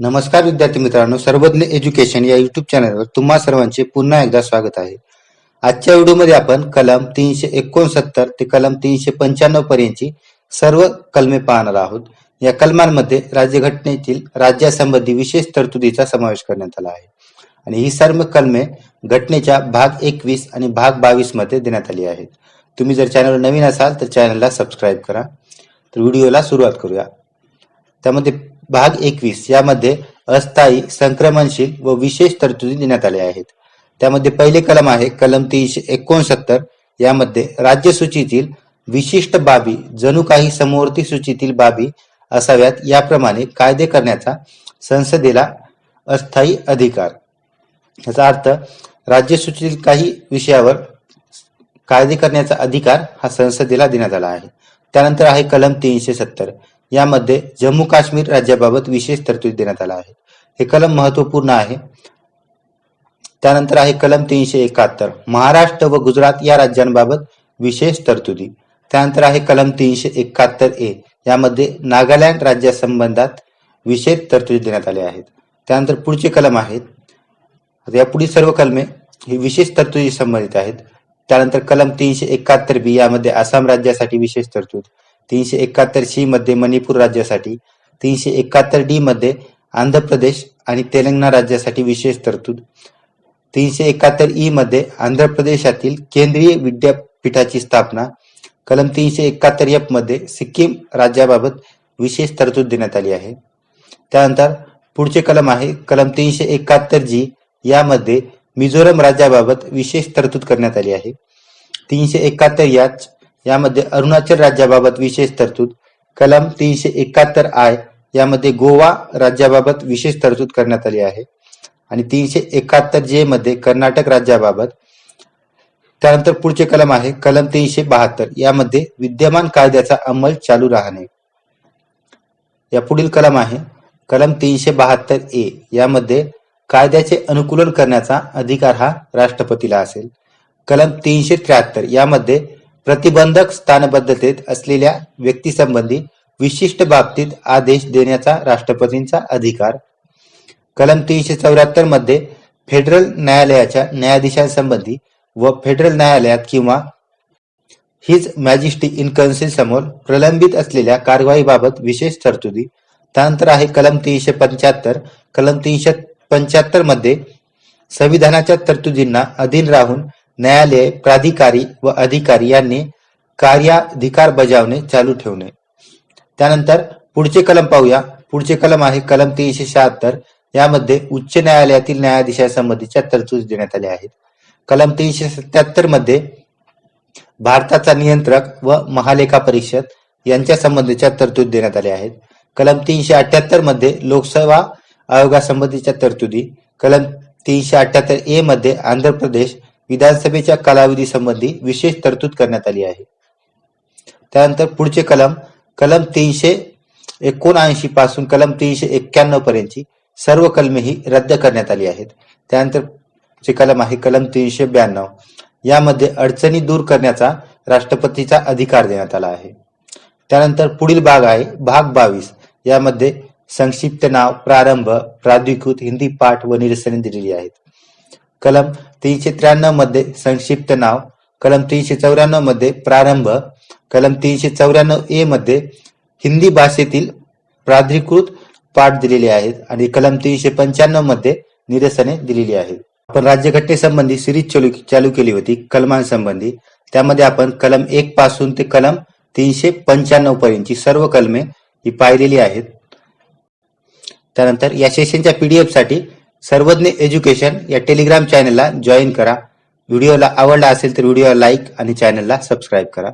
नमस्कार विद्यार्थी मित्रांनो सर्वज्ञ एज्युकेशन या युट्यूब चॅनलवर तुम्हा सर्वांचे पुन्हा एकदा स्वागत आहे. आजच्या व्हिडिओमध्ये आपण कलम तीनशे एकोणसत्तर ते कलम तीनशे पंच्याण्णव पर्यंतची सर्व कलमे पाहणार आहोत. या कलमांमध्ये राज्यघटनेतील राज्यासंबंधी विशेष तरतुदीचा समावेश करण्यात आला आहे. आणि ही सर्व कलमे घटनेच्या भाग एकवीस आणि भाग बावीसमध्ये देण्यात आली आहेत. तुम्ही जर चॅनलवर नवीन असाल तर चॅनलला सबस्क्राईब करा. तर व्हिडिओला सुरुवात करूया. त्यामध्ये भाग एकवीस यामध्ये अस्थायी संक्रमणशील व विशेष तरतुदी देण्यात आल्या आहेत. त्यामध्ये पहिले कलम आहे कलम तीनशे एकोणसत्तर. यामध्ये राज्य सूचीतील विशिष्ट बाबी जणू काही समवर्ती सूचीतील बाबी असाव्यात. याप्रमाणे कायदे करण्याचा संसदेला अस्थायी अधिकार. याचा अर्थ राज्य सूचीतील काही विषयावर कायदे करण्याचा अधिकार हा संसदेला देण्यात आला आहे. त्यानंतर आहे कलम तीनशे सत्तर. यामध्ये जम्मू काश्मीर राज्याबाबत विशेष तरतूद देण्यात आला आहे. हे कलम महत्त्वपूर्ण आहे. त्यानंतर आहे कलम तीनशे एकाहत्तर. महाराष्ट्र व गुजरात या राज्यांबाबत विशेष तरतुदी. त्यानंतर आहे कलम तीनशे एकाहत्तर ए. यामध्ये नागालँड राज्यासंबंधात विशेष तरतुदी देण्यात आल्या आहेत. त्यानंतर पुढचे कलम आहेत. यापुढील या पुढील सर्व कलमे ही विशेष तरतुदी संबंधित आहेत. त्यानंतर कलम तीनशे एकाहत्तर बी यामध्ये आसाम राज्यासाठी विशेष तरतूद. तीनशे एकाहत्तर सी मध्ये मणिपूर राज्यासाठी तीनशे एकाहत्तर डी मध्ये आंध्र प्रदेश आणि तेलंगणा राज्यासाठी विशेष तरतूद. तीनशे एकाहत्तर ई मध्ये आंध्र प्रदेशातील केंद्रीय विद्यापीठाची स्थापना कलम तीनशे एकाहत्तर एफमध्ये सिक्कीम राज्याबाबत विशेष तरतूद देण्यात आली आहे. त्यानंतर पुढचे कलम आहे कलम तीनशे एकाहत्तर जी यामध्ये मिझोरम राज्याबाबत विशेष तरतूद करण्यात आली आहे. तीनशे एकाहत्तर याच यामध्ये अरुणाचल राज्याबाबत विशेष तरतूद कलम तीनशे एकाहत्तर आय यामध्ये गोवा राज्याबाबत विशेष तरतूद करण्यात आली आहे. आणि तीनशे एकाहत्तर जे मध्ये कर्नाटक राज्याबाबत त्यानंतर पुढचे कलम आहे कलम तीनशे बहात्तर. यामध्ये विद्यमान कायद्याचा अंमल चालू राहणे. या पुढील कलम आहे कलम तीनशे बहात्तर ए. यामध्ये कायद्याचे अनुकूलन करण्याचा अधिकार हा राष्ट्रपतीला असेल. कलम तीनशे त्र्याहत्तर. यामध्ये प्रतिबंधक स्थानबद्धतेत असलेल्या व्यक्तीसंबंधी विशिष्ट बाबतीत आदेश देण्याचा राष्ट्रपतींचा अधिकार. कलम तीनशे चौऱ्याहत्तरमध्ये फेडरल न्यायालयाच्या न्यायाधीशांसंबंधी व फेडरल न्यायालयात किंवा हिज मॅजिस्टी इन कौन्सिल समोर प्रलंबित असलेल्या कारवाईबाबत विशेष तरतुदी. त्यानंतर आहे कलम तीनशे पंच्याहत्तर. कलम तीनशे पंच्याहत्तरमध्ये संविधानाच्या तरतुदींना अधीन राहून न्यायालय प्राधिकारी व अधिकारी यांनी कार्याधिकार बजावणे चालू ठेवणे त्यानंतर पुढचे कलम पाहूया. पुढचे कलम आहे कलम तीनशे शहात्तर. यामध्ये उच्च न्यायालयातील न्यायाधीशांसंबंधीच्या तरतुदी देण्यात आल्या आहेत. कलम तीनशे सत्याहत्तरमध्ये भारताचा नियंत्रक व महालेखा परिषद यांच्या संबंधीच्या तरतूद देण्यात आल्या आहेत. कलम तीनशे अठ्याहत्तरमध्ये लोकसेवा आयोगासंबंधीच्या तरतुदी. कलम तीनशे अठ्याहत्तर ए मध्ये आंध्र प्रदेश विधानसभेच्या कालावधी संबंधी विशेष तरतूद करण्यात आली आहे. त्यानंतर पुढचे कलम कलम तीनशे एकोणऐंशी पासून कलम तीनशे एक्क्याण्णव पर्यंतची सर्व कलमे ही रद्द करण्यात आली आहेत. त्यानंतर जे कलम आहे कलम तीनशे ब्याण्णव यामध्ये अडचणी दूर करण्याचा राष्ट्रपतीचा अधिकार देण्यात आला आहे. त्यानंतर पुढील भाग आहे भाग बावीस. यामध्ये संक्षिप्त नाव प्रारंभ प्राधिकृत हिंदी पाठ व निरसने दिलेली आहेत. कलम तीनशे त्र्याण्णवमध्ये संक्षिप्त नाव कलम तीनशे चौऱ्याण्णवमध्ये प्रारंभ कलम तीनशे चौऱ्याण्णव ए मध्ये हिंदी भाषेतील प्राधिकृत पाठ दिलेले आहेत आणि कलम तीनशे पंच्याण्णवमध्ये निरसने दिलेली आहेत. आपण राज्यघटनेसंबंधी सिरीज चालू चालू केली होती कलमांसंबंधी त्यामध्ये आपण कलम एक पासून ते कलम तीनशे पंच्याण्णव पर्यंतची सर्व कलमे ही पाहिलेली आहेत. त्यानंतर या सेशनच्या पीडीएफसाठी सर्वज्ञ एज्युकेशन या टेलिग्राम चॅनलला जॉईन करा. व्हिडिओला आवडला असेल तर व्हिडिओला लाईक आणि चॅनलला सबस्क्राईब करा.